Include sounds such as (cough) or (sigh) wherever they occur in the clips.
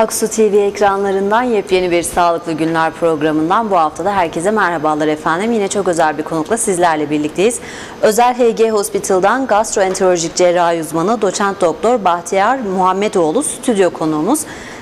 Aksu TV ekranlarından yepyeni bir Sağlıklı Günler programından bu haftada herkese merhabalar efendim. Yine çok özel bir konukla sizlerle birlikteyiz. Özel HG Hospital'dan gastroenterolojik cerrahi uzmanı doçent doktor Bahtiyar Muhammedoğlu stüdyo konuğumuz.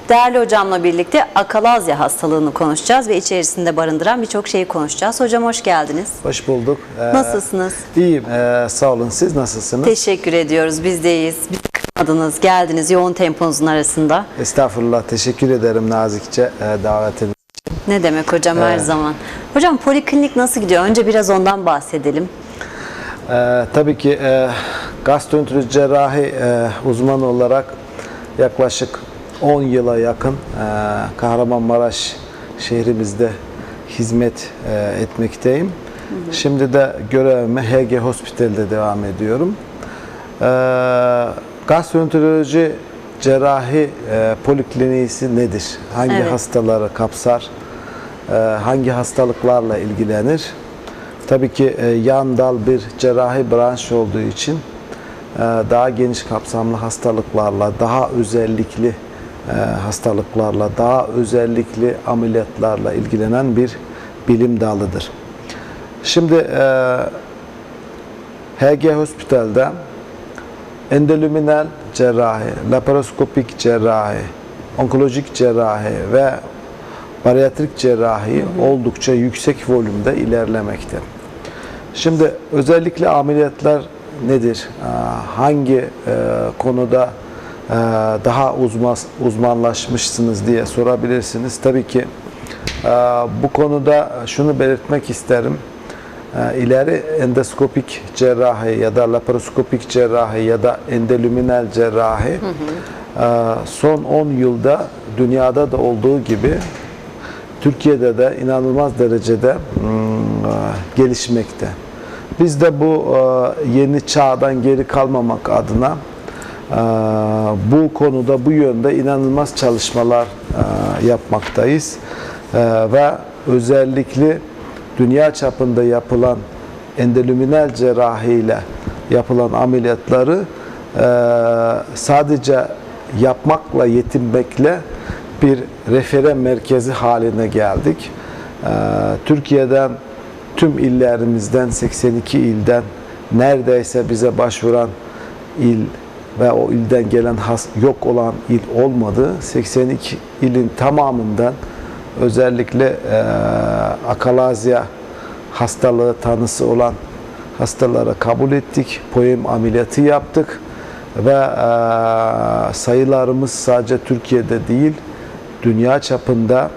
Değerli hocamla birlikte akalazya hastalığını konuşacağız ve içerisinde barındıran birçok şeyi konuşacağız. Hocam hoş geldiniz. Hoş bulduk. Ee, Nasılsınız? İyiyim. Ee, sağ olun. Siz nasılsınız? Teşekkür ediyoruz. Biz de iyiyiz. Bizi kırmadınız, geldiniz yoğun temponuzun arasında. Estağfurullah. Teşekkür ederim nazikçe e, davetiniz. Ne demek hocam her zaman. Hocam poliklinik nasıl gidiyor? Önce biraz ondan bahsedelim. Ee, tabii ki e, gastroenteroloji cerrahi e, uzmanı olarak yaklaşık 10 yıla yakın e, Kahramanmaraş şehrimizde hizmet e, etmekteyim. Şimdi de görevime HG Hospital'de devam ediyorum. Ee, gastroenteroloji cerrahi e, polikliniği nedir? Hangi Evet. hastaları kapsar? Ee, hangi hastalıklarla ilgilenir? Tabii ki e, yan dal bir cerrahi branş olduğu için e, daha geniş kapsamlı hastalıklarla, daha özellikli e, hastalıklarla, daha özellikli ameliyatlarla ilgilenen bir bilim dalıdır. Şimdi e, HG Hospital'de endoluminal cerrahi, laparoskopik cerrahi, onkolojik cerrahi ve bariatrik cerrahi oldukça yüksek volümde ilerlemekte. Şimdi özellikle ameliyatlar nedir? Hangi e, konuda e, daha uzman, uzmanlaşmışsınız diye sorabilirsiniz. Tabii ki e, bu konuda şunu belirtmek isterim. İleri endoskopik cerrahi ya da laparoskopik cerrahi ya da endoluminal cerrahi e, son 10 yılda dünyada da olduğu gibi Türkiye'de de inanılmaz derecede mm, e, gelişmekte. Biz de bu yeni çağdan geri kalmamak adına bu konuda bu yönde inanılmaz çalışmalar yapmaktayız. Ve özellikle dünya çapında yapılan endoluminal cerrahi ile yapılan ameliyatları e, sadece yapmakla yetinmekle bir refere merkezi haline geldik. E, Türkiye'den tüm illerimizden 82 ilden neredeyse bize başvuran il ve o ilden gelen has, yok olan il olmadı. 82 ilin tamamından özellikle e, akalazya hastalığı tanısı olan hastalara kabul ettik. Poem ameliyatı yaptık ve e, sayılarımız sadece Türkiye'de değil dünya çapında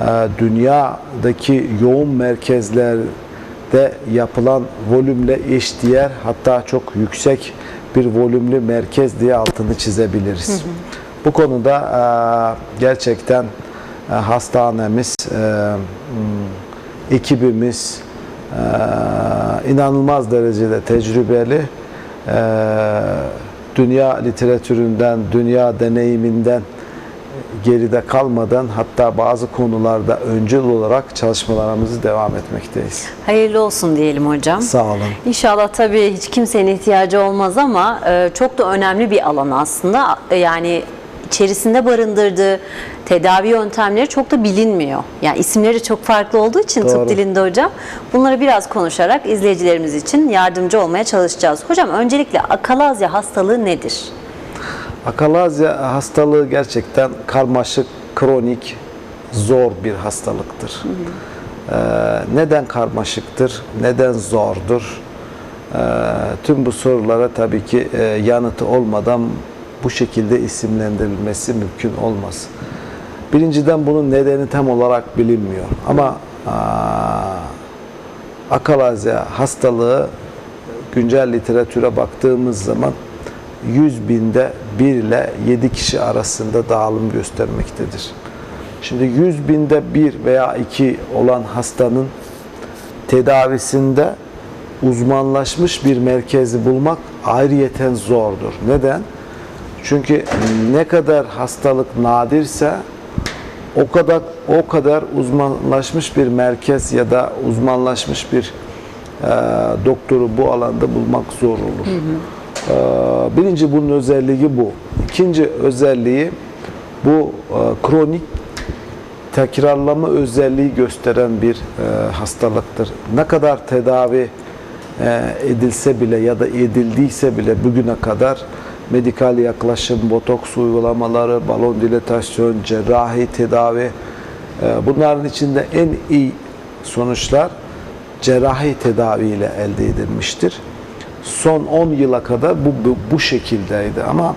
e, dünyadaki yoğun merkezlerde yapılan volümle eşdeğer hatta çok yüksek bir volümlü merkez diye altını çizebiliriz. Bu konuda e, gerçekten hastanemiz, e, m, ekibimiz e, inanılmaz derecede tecrübeli. E, dünya literatüründen, dünya deneyiminden geride kalmadan hatta bazı konularda öncül olarak çalışmalarımızı devam etmekteyiz. Hayırlı olsun diyelim hocam. Sağ olun. İnşallah tabii hiç kimsenin ihtiyacı olmaz ama çok da önemli bir alan aslında. Yani içerisinde barındırdığı tedavi yöntemleri çok da bilinmiyor. Yani isimleri çok farklı olduğu için Doğru. tıp dilinde hocam. Bunları biraz konuşarak izleyicilerimiz için yardımcı olmaya çalışacağız. Hocam öncelikle akalazya hastalığı nedir? Akalazya hastalığı gerçekten karmaşık, kronik, zor bir hastalıktır. Ee, neden karmaşıktır? Neden zordur? Ee, tüm bu sorulara tabii ki e, yanıtı olmadan bu şekilde isimlendirilmesi mümkün olmaz. Birinciden bunun nedeni tam olarak bilinmiyor. Ama aa, akalazya hastalığı güncel literatüre baktığımız zaman 100 binde 1 ile 7 kişi arasında dağılım göstermektedir. Şimdi 100 binde 1 veya 2 olan hastanın tedavisinde uzmanlaşmış bir merkezi bulmak ayrıyeten zordur. Neden? Çünkü ne kadar hastalık nadirse o kadar o kadar uzmanlaşmış bir merkez ya da uzmanlaşmış bir e, doktoru bu alanda bulmak zor olur. E, birinci bunun özelliği bu. İkinci özelliği Bu e, kronik tekrarlama özelliği gösteren bir e, hastalıktır. Ne kadar tedavi e, edilse bile ya da edildiyse bile bugüne kadar medikal yaklaşım, botoks uygulamaları, balon dilatasyon, cerrahi tedavi e, bunların içinde en iyi sonuçlar cerrahi tedavi ile elde edilmiştir. Son 10 yıla kadar bu, bu, bu şekildeydi ama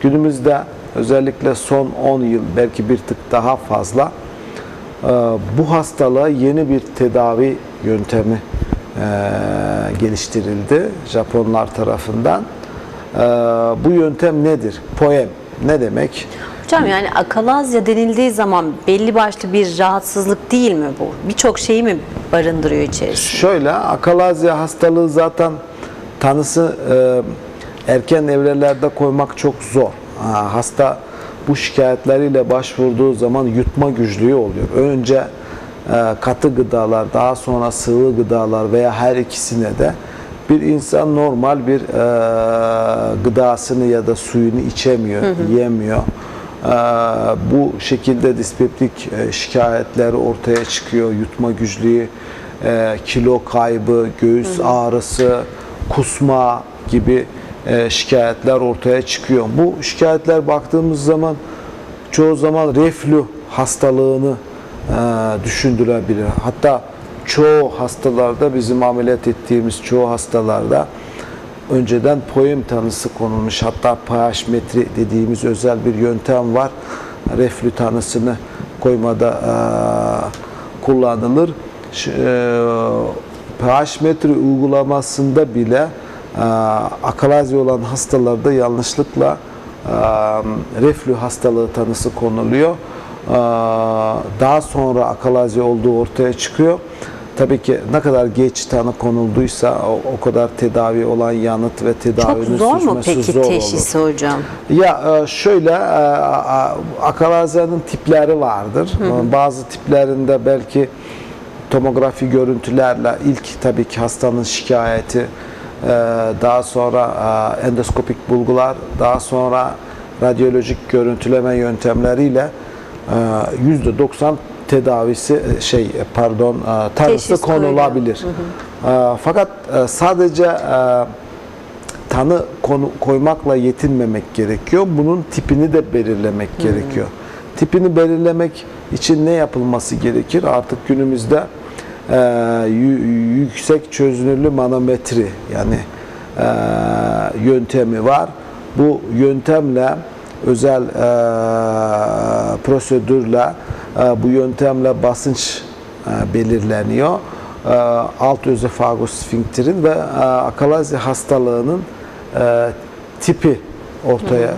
günümüzde özellikle son 10 yıl belki bir tık daha fazla e, bu hastalığa yeni bir tedavi yöntemi e, geliştirildi Japonlar tarafından. E, bu yöntem nedir? Poem. Ne demek? Hocam yani akalazya denildiği zaman belli başlı bir rahatsızlık değil mi bu? Birçok şeyi mi barındırıyor içerisinde? Şöyle, akalazya hastalığı zaten tanısı e, erken evrelerde koymak çok zor. Ha, hasta bu şikayetleriyle başvurduğu zaman yutma güçlüğü oluyor. Önce e, katı gıdalar, daha sonra sıvı gıdalar veya her ikisine de bir insan normal bir e, gıdasını ya da suyunu içemiyor, yiyemiyor. E, bu şekilde dispeptik e, şikayetleri ortaya çıkıyor. Yutma güçlüğü, e, kilo kaybı, göğüs ağrısı, kusma gibi e, şikayetler ortaya çıkıyor. Bu şikayetler baktığımız zaman çoğu zaman reflü hastalığını e, düşündürebilir. Hatta çoğu hastalarda bizim ameliyat ettiğimiz çoğu hastalarda önceden poem tanısı konulmuş. Hatta pH metri dediğimiz özel bir yöntem var. Reflü tanısını koymada e, kullanılır. E, pH metre uygulamasında bile e, akalazya olan hastalarda yanlışlıkla e, reflü hastalığı tanısı konuluyor. E, daha sonra akalazya olduğu ortaya çıkıyor. Tabii ki ne kadar geç tanı konulduysa o, o kadar tedavi olan yanıt ve Çok tedavinin zor mu peki zor olur. teşhisi hocam? Ya e, şöyle e, a- akalazyanın tipleri vardır. E, Bazı tiplerinde belki tomografi görüntülerle ilk tabii ki hastanın şikayeti, daha sonra endoskopik bulgular, daha sonra radyolojik görüntüleme yöntemleriyle e, %90 tedavisi e, şey e, pardon e, tanısı konulabilir. E, Fakat e, sadece tanı konu, koymakla yetinmemek gerekiyor. Bunun tipini de belirlemek gerekiyor. Tipini belirlemek için ne yapılması gerekir? Artık günümüzde e, yü- yüksek çözünürlü manometri yani e, yöntemi var. Bu yöntemle özel e, prosedürle bu yöntemle basınç e, belirleniyor. E, alt özofagus sfinkterin ve e, akalazya hastalığının e, tipi ortaya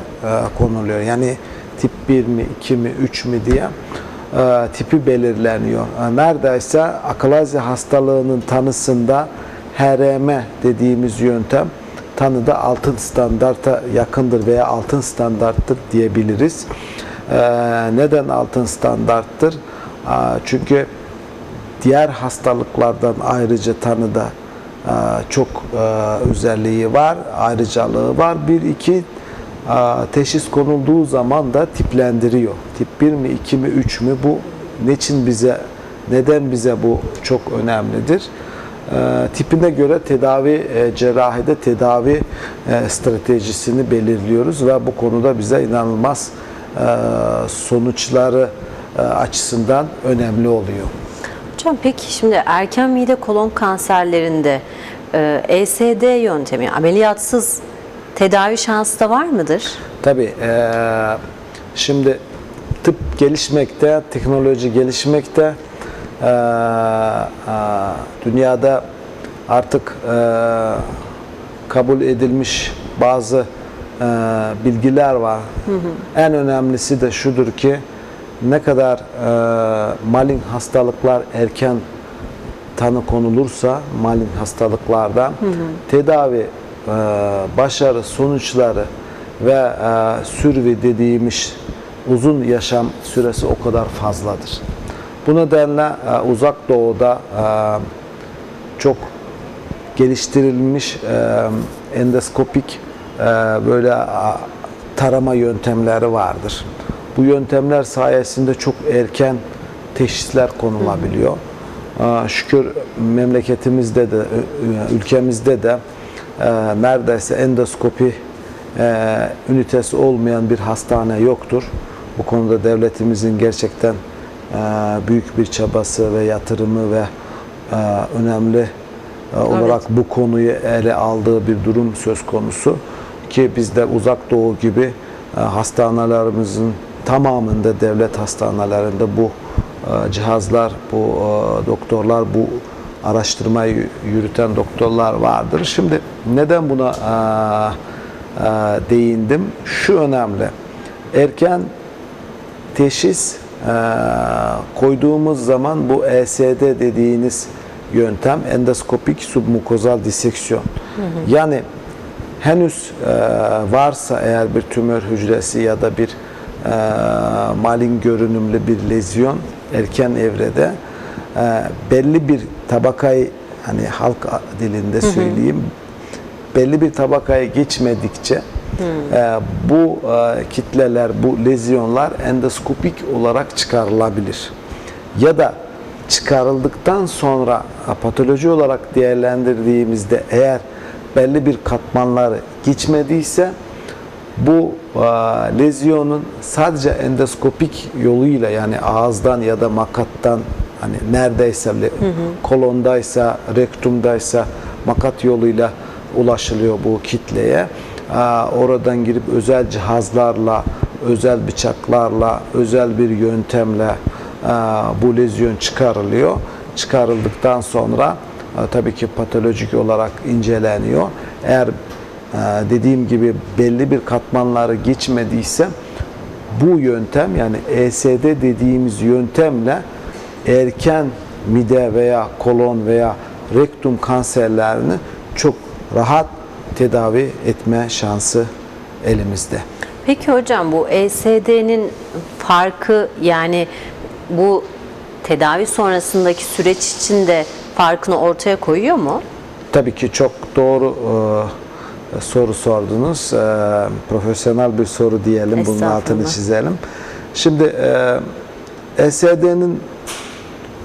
konuluyor. Yani tip 1 mi, 2 mi, 3 mi diye tipi belirleniyor. Neredeyse akalazya hastalığının tanısında HRM dediğimiz yöntem tanıda altın standarta yakındır veya altın standarttır diyebiliriz. E, neden altın standarttır? Çünkü diğer hastalıklardan ayrıca tanıda çok özelliği var, ayrıcalığı var. Bir, iki teşhis konulduğu zaman da tiplendiriyor. Tip 1 mi, 2 mi, 3 mü bu niçin bize, neden bize bu çok önemlidir? E, tipine göre tedavi, e, cerrahide tedavi e, stratejisini belirliyoruz ve bu konuda bize inanılmaz sonuçları e, açısından önemli oluyor. Hocam peki şimdi erken mide kolon kanserlerinde e, ESD yöntemi ameliyatsız tedavi şansı da var mıdır? Tabii şimdi tıp gelişmekte, teknoloji gelişmekte. Dünyada artık kabul edilmiş bazı eee, bilgiler var. En önemlisi de şudur ki ne kadar eee malign hastalıklar erken tanı konulursa malign hastalıklardan tedavi e, başarı sonuçları ve e, sürvi dediğimiz uzun yaşam süresi o kadar fazladır. Bu nedenle e, uzak doğuda e, çok geliştirilmiş e, endoskopik e, böyle a, tarama yöntemleri vardır. Bu yöntemler sayesinde çok erken teşhisler konulabiliyor. Şükür memleketimizde de, ülkemizde de e, neredeyse endoskopi e, ünitesi olmayan bir hastane yoktur. Bu konuda devletimizin gerçekten e, büyük bir çabası ve yatırımı ve önemli olarak bu konuyu ele aldığı bir durum söz konusu ki bizde uzak doğu gibi e, hastanelerimizin tamamında devlet hastanelerinde bu e, cihazlar, bu e, doktorlar, bu araştırmayı yürüten doktorlar vardır. Şimdi neden buna değindim? Şu önemli. Erken teşhis koyduğumuz zaman bu ESD dediğiniz yöntem endoskopik submukozal diseksiyon. Yani henüz e, varsa eğer bir tümör hücresi ya da bir e, malin görünümlü bir lezyon erken evrede e, belli bir tabakayı hani halk dilinde söyleyeyim belli bir tabakaya geçmedikçe e, bu e, kitleler, bu lezyonlar endoskopik olarak çıkarılabilir. Ya da çıkarıldıktan sonra e, patoloji olarak değerlendirdiğimizde eğer belli bir katmanları geçmediyse bu e, lezyonun sadece endoskopik yoluyla yani ağızdan ya da makattan hani neredeyse le- kolondaysa, rektumdaysa makat yoluyla ulaşılıyor bu kitleye. Aa, Oradan girip özel cihazlarla, özel bıçaklarla, özel bir yöntemle aa, bu lezyon çıkarılıyor. Çıkarıldıktan sonra tabii ki patolojik olarak inceleniyor. Eğer aa, dediğim gibi belli bir katmanları geçmediyse bu yöntem yani ESD dediğimiz yöntemle erken mide veya kolon veya rektum kanserlerini çok rahat tedavi etme şansı elimizde. Peki hocam bu ESD'nin farkı yani bu tedavi sonrasındaki süreç içinde farkını ortaya koyuyor mu? Tabii ki çok doğru e, soru sordunuz. E, profesyonel bir soru diyelim. Bunun altını çizelim. Şimdi e, ESD'nin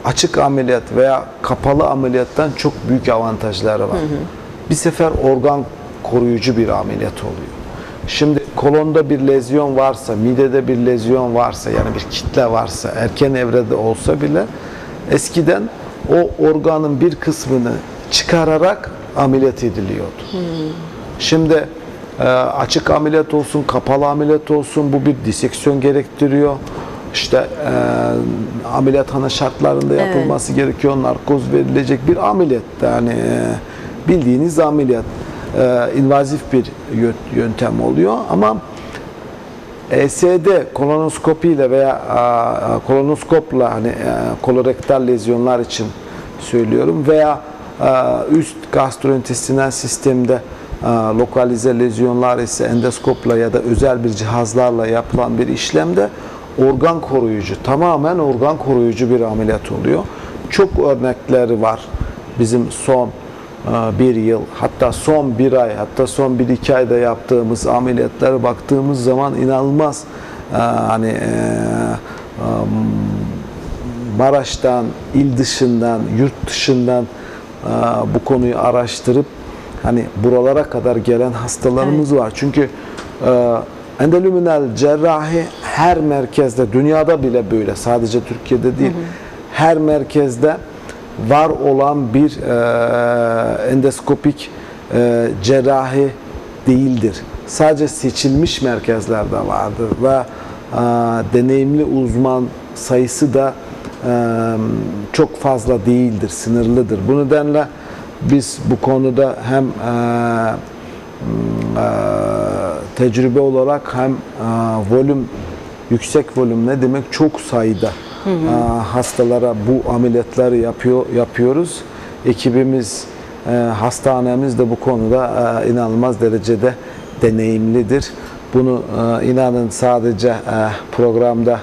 açık ameliyat veya kapalı ameliyattan çok büyük avantajları var. Bir sefer organ koruyucu bir ameliyat oluyor. Şimdi kolonda bir lezyon varsa, midede bir lezyon varsa yani bir kitle varsa erken evrede olsa bile eskiden o organın bir kısmını çıkararak ameliyat ediliyordu. Şimdi e, açık ameliyat olsun, kapalı ameliyat olsun bu bir diseksiyon gerektiriyor. İşte e, ameliyathane şartlarında yapılması gerekiyor. Narkoz verilecek bir ameliyat. Yani e, bildiğiniz ameliyat. E, invazif bir yö- yöntem oluyor ama ESD kolonoskopi ile veya kolonoskopla hani e, kolorektal lezyonlar için söylüyorum veya üst gastrointestinal sistemde lokalize lezyonlar ise endoskopla ya da özel bir cihazlarla yapılan bir işlemde organ koruyucu, tamamen organ koruyucu bir ameliyat oluyor. Çok örnekleri var. Bizim son bir yıl hatta son bir ay hatta son bir iki ayda yaptığımız ameliyatlara baktığımız zaman inanılmaz. Hani e, Maraş'tan, il dışından, yurt dışından bu konuyu araştırıp hani buralara kadar gelen hastalarımız var. Çünkü e, endoluminal cerrahi her merkezde, dünyada bile böyle, sadece Türkiye'de değil, her merkezde var olan bir e, endoskopik e, cerrahi değildir. Sadece seçilmiş merkezlerde vardır ve e, deneyimli uzman sayısı da e, çok fazla değildir, sınırlıdır. Bu nedenle biz bu konuda hem e, tecrübe olarak hem e, volüm yüksek volüm ne demek çok sayıda e, hastalara bu ameliyatları yapıyor yapıyoruz. Ekibimiz e, hastanemiz de bu konuda e, inanılmaz derecede deneyimlidir. Bunu e, inanın sadece programda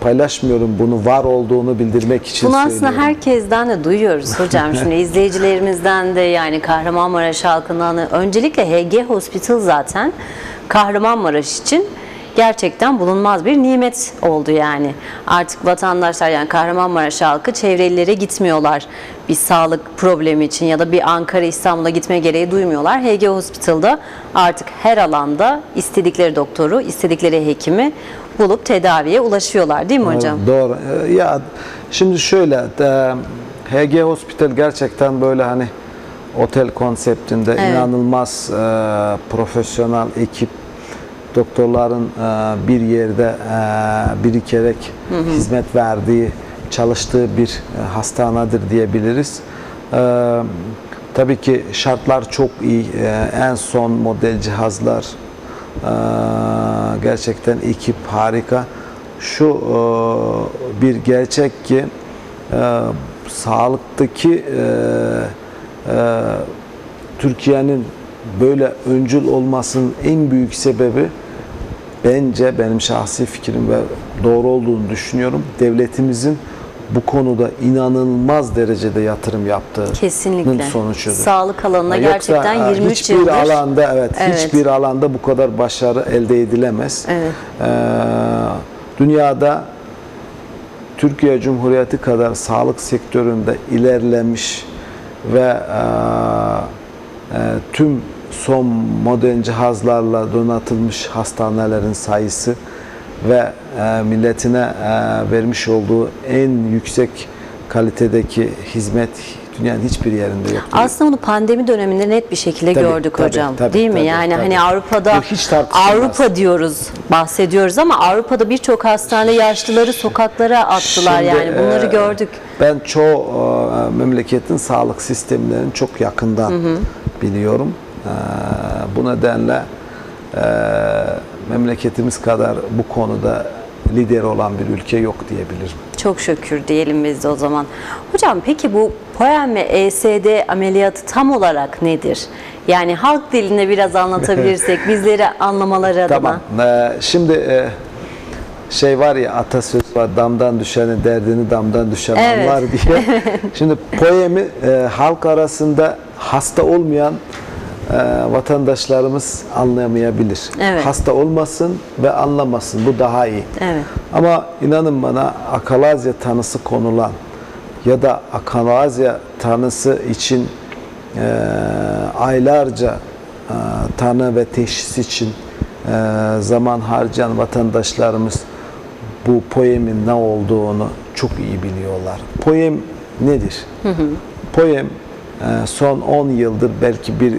paylaşmıyorum. Bunu var olduğunu bildirmek için Bunu aslında söylüyorum. herkesten de duyuyoruz hocam. Şimdi (laughs) izleyicilerimizden de yani Kahramanmaraş halkından da öncelikle HG Hospital zaten Kahramanmaraş için gerçekten bulunmaz bir nimet oldu yani. Artık vatandaşlar yani Kahramanmaraş halkı çevrelilere gitmiyorlar bir sağlık problemi için ya da bir Ankara İstanbul'a gitme gereği duymuyorlar. HG Hospital'da artık her alanda istedikleri doktoru, istedikleri hekimi bulup tedaviye ulaşıyorlar değil mi hocam? Doğru. Ee, Ya şimdi şöyle e, HG Hospital gerçekten böyle hani otel konseptinde Evet. inanılmaz e, profesyonel ekip doktorların e, bir yerde e, birikerek hizmet verdiği çalıştığı bir e, hastanedir diyebiliriz. Tabii ki şartlar çok iyi. En son model cihazlar gerçekten ekip harika. Şu bir gerçek ki sağlıktaki Türkiye'nin böyle öncül olmasının en büyük sebebi bence benim şahsi fikrim ve doğru olduğunu düşünüyorum. Devletimizin bu konuda inanılmaz derecede yatırım yaptığı Kesinlikle. sonucudur. Sağlık alanına Yoksa, gerçekten e, 23 hiçbir yıldır alanda evet, Evet. hiçbir alanda bu kadar başarı elde edilemez. Evet. Ee, dünyada Türkiye Cumhuriyeti kadar sağlık sektöründe ilerlemiş ve e, e, tüm son modern cihazlarla donatılmış hastanelerin sayısı ve e, milletine e, vermiş olduğu en yüksek kalitedeki hizmet dünyanın hiçbir yerinde yok. Aslında bunu pandemi döneminde net bir şekilde Tabii, gördük tabii, hocam. tabii, değil mi? tabii, yani tabii. hani Avrupa'da hiç. Avrupa diyoruz, bahsediyoruz ama Avrupa'da birçok hastane yaşlıları sokaklara attılar Şimdi, yani. Bunları e, gördük. Ben çoğu e, memleketin sağlık sistemlerini çok yakından biliyorum. E, bu nedenle e, memleketimiz kadar bu konuda lider olan bir ülke yok diyebilirim. Çok şükür diyelim biz de o zaman. Hocam peki bu POEM ve ESD ameliyatı tam olarak nedir? Yani halk dilinde biraz anlatabilirsek (laughs) bizleri anlamaları adına. Tamam. E, şimdi e, şey var ya atasöz var damdan düşeni derdini damdan düşen Evet. anlar diye. (laughs) Şimdi poemi e, halk arasında hasta olmayan e, vatandaşlarımız anlayamayabilir. Evet. Hasta olmasın ve anlamasın. Bu daha iyi. Evet. Ama inanın bana akalazya tanısı konulan ya da akalazya tanısı için e, aylarca e, tanı ve teşhis için e, zaman harcayan vatandaşlarımız bu poemin ne olduğunu çok iyi biliyorlar. Poem nedir? Poem e, son 10 yıldır belki bir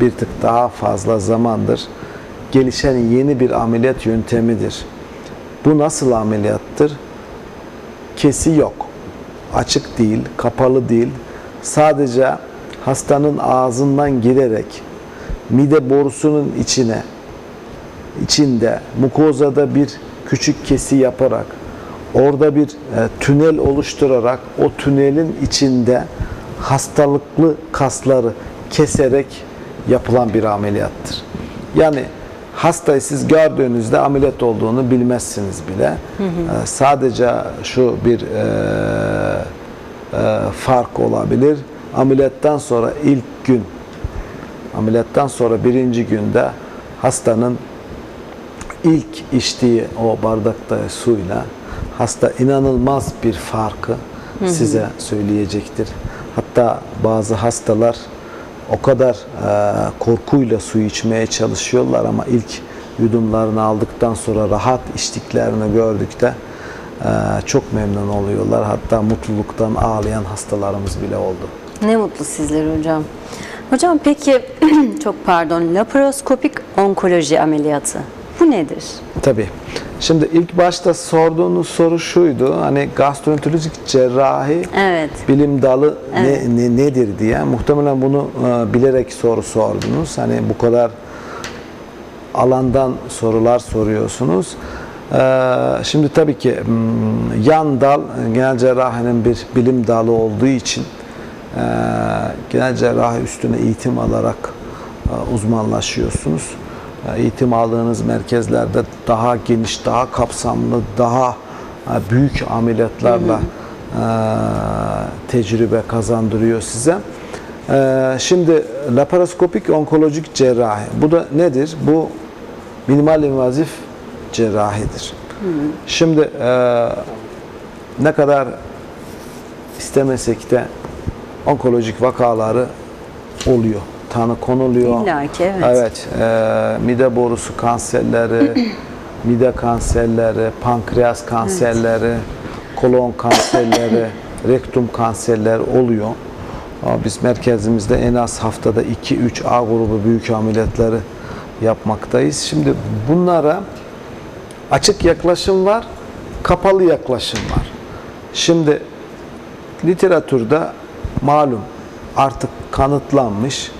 bir tık daha fazla zamandır gelişen yeni bir ameliyat yöntemidir. Bu nasıl ameliyattır? Kesi yok. Açık değil, kapalı değil. Sadece hastanın ağzından girerek mide borusunun içine içinde mukozada bir küçük kesi yaparak orada bir e, tünel oluşturarak o tünelin içinde hastalıklı kasları keserek yapılan bir ameliyattır. Yani hastayı siz gördüğünüzde ameliyat olduğunu bilmezsiniz bile. E, sadece şu bir e, e, fark olabilir. Ameliyattan sonra ilk gün ameliyattan sonra birinci günde hastanın ilk içtiği o bardakta suyla hasta inanılmaz bir farkı size söyleyecektir. Hatta bazı hastalar o kadar e, korkuyla su içmeye çalışıyorlar ama ilk yudumlarını aldıktan sonra rahat içtiklerini gördükte e, çok memnun oluyorlar. Hatta mutluluktan ağlayan hastalarımız bile oldu. Ne mutlu sizlere hocam. Hocam peki (clears throat) çok pardon laparoskopik onkoloji ameliyatı bu nedir? Tabii. Şimdi ilk başta sorduğunuz soru şuydu. Hani gastroenterolojik cerrahi Evet. bilim dalı ne, ne nedir diye. Muhtemelen bunu e, bilerek soru sordunuz. Hani bu kadar alandan sorular soruyorsunuz. E, şimdi tabii ki yan dal genel cerrahinin bir bilim dalı olduğu için e, genel cerrahi üstüne eğitim alarak e, uzmanlaşıyorsunuz. Eğitim aldığınız merkezlerde daha geniş, daha kapsamlı, daha e, büyük ameliyatlarla e, tecrübe kazandırıyor size. E, Şimdi laparoskopik onkolojik cerrahi. Bu da nedir? Bu minimal invazif cerrahidir. Şimdi e, ne kadar istemesek de onkolojik vakaları oluyor. Tanı konuluyor. İlla ki, evet. Evet. e, mide borusu kanserleri, (clears throat) mide kanserleri, pankreas kanserleri, kolon kanserleri, (clears throat) rektum kanserleri oluyor. Biz merkezimizde en az haftada 2-3 A grubu büyük ameliyatları yapmaktayız. Şimdi bunlara açık yaklaşım var, kapalı yaklaşım var. Şimdi literatürde malum artık kanıtlanmış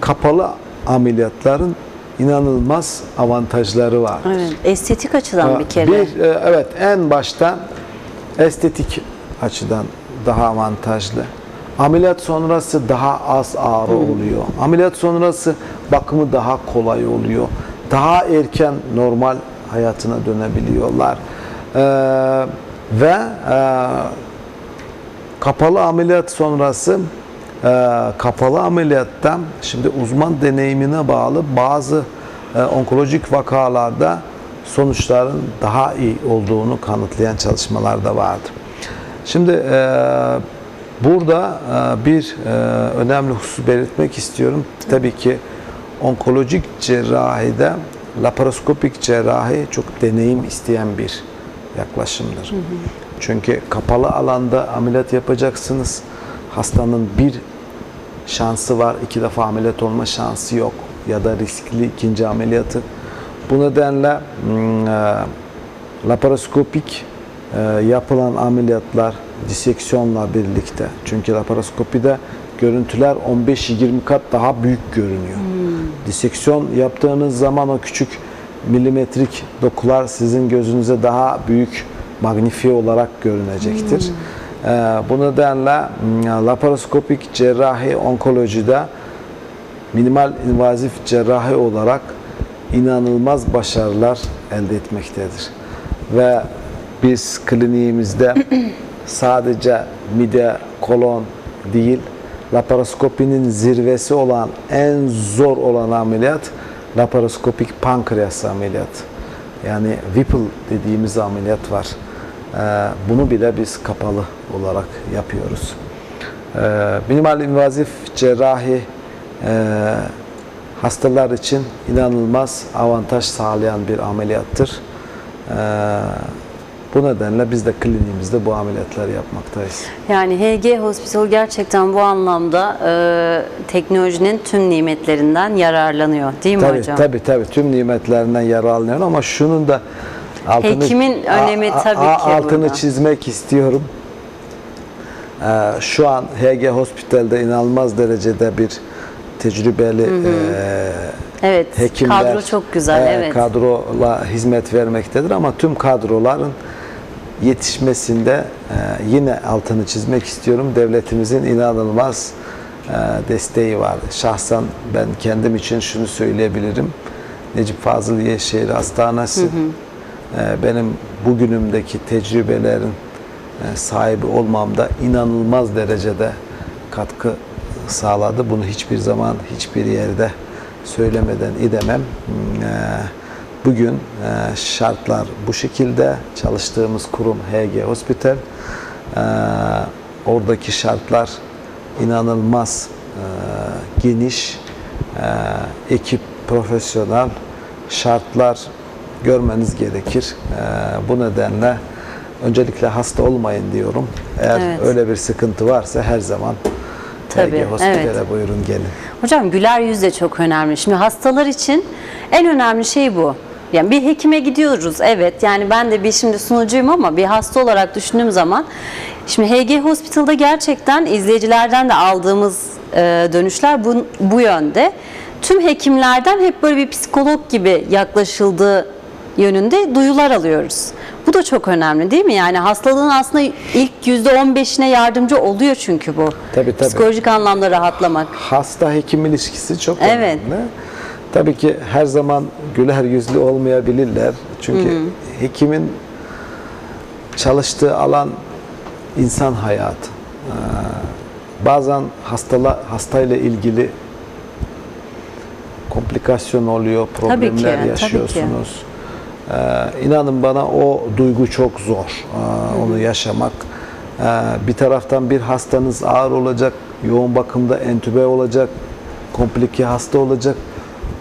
kapalı ameliyatların inanılmaz avantajları var. Evet, estetik açıdan bir kere. Bir, e, evet en başta estetik açıdan daha avantajlı. Ameliyat sonrası daha az ağrı oluyor. Ameliyat sonrası bakımı daha kolay oluyor. Daha erken normal hayatına dönebiliyorlar. Ee, ve e, kapalı ameliyat sonrası kapalı ameliyattan şimdi uzman deneyimine bağlı bazı e, onkolojik vakalarda sonuçların daha iyi olduğunu kanıtlayan çalışmalar da vardı. Şimdi e, burada e, bir önemli husus belirtmek istiyorum. Tabii ki onkolojik cerrahide laparoskopik cerrahi çok deneyim isteyen bir yaklaşımdır. Çünkü kapalı alanda ameliyat yapacaksınız. Hastanın bir şansı var, iki defa ameliyat olma şansı yok ya da riskli ikinci ameliyatı. Bu nedenle hmm, e, laparoskopik e, yapılan ameliyatlar diseksiyonla birlikte çünkü laparoskopide görüntüler 15-20 kat daha büyük görünüyor. Diseksiyon yaptığınız zaman o küçük milimetrik dokular sizin gözünüze daha büyük magnifiye olarak görünecektir. E, bu nedenle laparoskopik cerrahi onkolojide minimal invazif cerrahi olarak inanılmaz başarılar elde etmektedir. Ve biz kliniğimizde (clears throat) sadece mide, kolon değil, laparoskopinin zirvesi olan en zor olan ameliyat laparoskopik pankreas ameliyatı. Yani Whipple dediğimiz ameliyat var. Ee, Bunu bile biz kapalı olarak yapıyoruz. Ee, Minimal invazif cerrahi e, hastalar için inanılmaz avantaj sağlayan bir ameliyattır. Ee, Bu nedenle biz de kliniğimizde bu ameliyatları yapmaktayız. Yani HG Hospital gerçekten bu anlamda e, teknolojinin tüm nimetlerinden yararlanıyor değil mi Tabii hocam? tabii tabii tüm nimetlerinden yararlanıyor ama şunun da altını Hekimin önemi tabii ki altını burada. çizmek istiyorum. Ee, şu an HG Hospital'de inanılmaz derecede bir tecrübeli e, Evet, hekimler kadro çok güzel, e, evet. kadrola hizmet vermektedir ama tüm kadroların yetişmesinde e, yine altını çizmek istiyorum. Devletimizin inanılmaz e, desteği var. Şahsen ben kendim için şunu söyleyebilirim. Necip Fazıl Yeşehir Hastanesi e, benim bugünümdeki tecrübelerin e, sahibi olmamda inanılmaz derecede katkı sağladı. Bunu hiçbir zaman hiçbir yerde söylemeden idemem. Hmm, e, Bugün e, şartlar bu şekilde. Çalıştığımız kurum HG Hospital. Oradaki şartlar inanılmaz geniş, ekip profesyonel, şartlar görmeniz gerekir. E, Bu nedenle öncelikle hasta olmayın diyorum. Eğer Evet. öyle bir sıkıntı varsa her zaman Tabii, HG Hospital'e evet. buyurun gelin. Hocam güler yüz de çok önemli. Şimdi hastalar için en önemli şey bu. Yani bir hekime gidiyoruz evet yani ben de bir şimdi sunucuyum ama bir hasta olarak düşündüğüm zaman şimdi HG Hospital'da gerçekten izleyicilerden de aldığımız e, dönüşler bu, bu yönde. Tüm hekimlerden hep böyle bir psikolog gibi yaklaşıldığı yönünde duyular alıyoruz. Bu da çok önemli değil mi? Yani hastalığın aslında ilk %15'ine yardımcı oluyor çünkü bu. Tabii, tabii. Psikolojik anlamda rahatlamak. hasta hekim ilişkisi çok Evet. önemli. Tabii ki her zaman güler yüzlü olmayabilirler. Çünkü hekimin çalıştığı alan insan hayatı. Ee, bazen hastala, hastayla ilgili komplikasyon oluyor, problemler tabii ki. yaşıyorsunuz. Ee, inanın bana o duygu çok zor. Ee, onu yaşamak. Ee, bir taraftan bir hastanız ağır olacak, yoğun bakımda entübe olacak, komplike hasta olacak.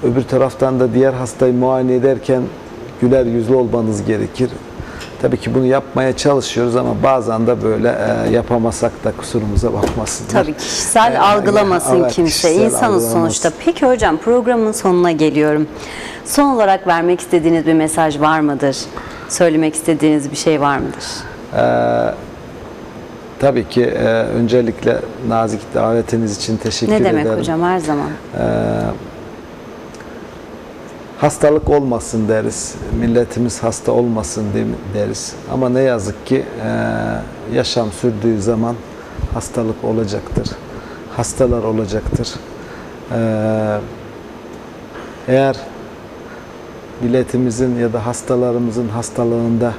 Öbür taraftan da diğer hastayı muayene ederken güler yüzlü olmanız gerekir. Tabii ki bunu yapmaya çalışıyoruz ama bazen de böyle e, yapamasak da kusurumuza bakmasınlar. Tabii kişisel Ee, algılamasın evet, kimse. İnsanız sonuçta. Peki hocam programın sonuna geliyorum. Son olarak vermek istediğiniz bir mesaj var mıdır? Söylemek istediğiniz bir şey var mıdır? Tabii ki e, öncelikle nazik davetiniz için teşekkür Ne demek ederim. hocam her zaman? Hastalık olmasın deriz. Milletimiz hasta olmasın de- deriz. Ama ne yazık ki e, yaşam sürdüğü zaman hastalık olacaktır. Hastalar olacaktır. E, eğer milletimizin ya da hastalarımızın hastalığında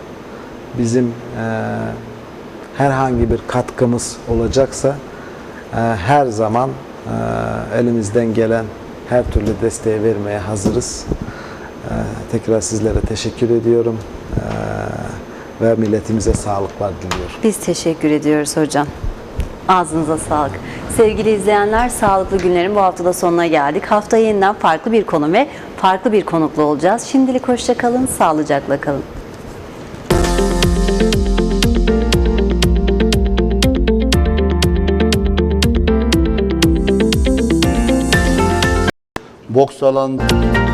bizim e, herhangi bir katkımız olacaksa her zaman elimizden gelen her türlü desteği vermeye hazırız. E, tekrar sizlere teşekkür ediyorum e, ve milletimize sağlıklar diliyorum. Biz teşekkür ediyoruz hocam. Ağzınıza sağlık. Sevgili izleyenler, Sağlıklı Günler'in bu haftada sonuna geldik. Haftaya yeniden farklı bir konu ve farklı bir konuklu olacağız. Şimdilik hoşça kalın, sağlıcakla kalın. Boks alan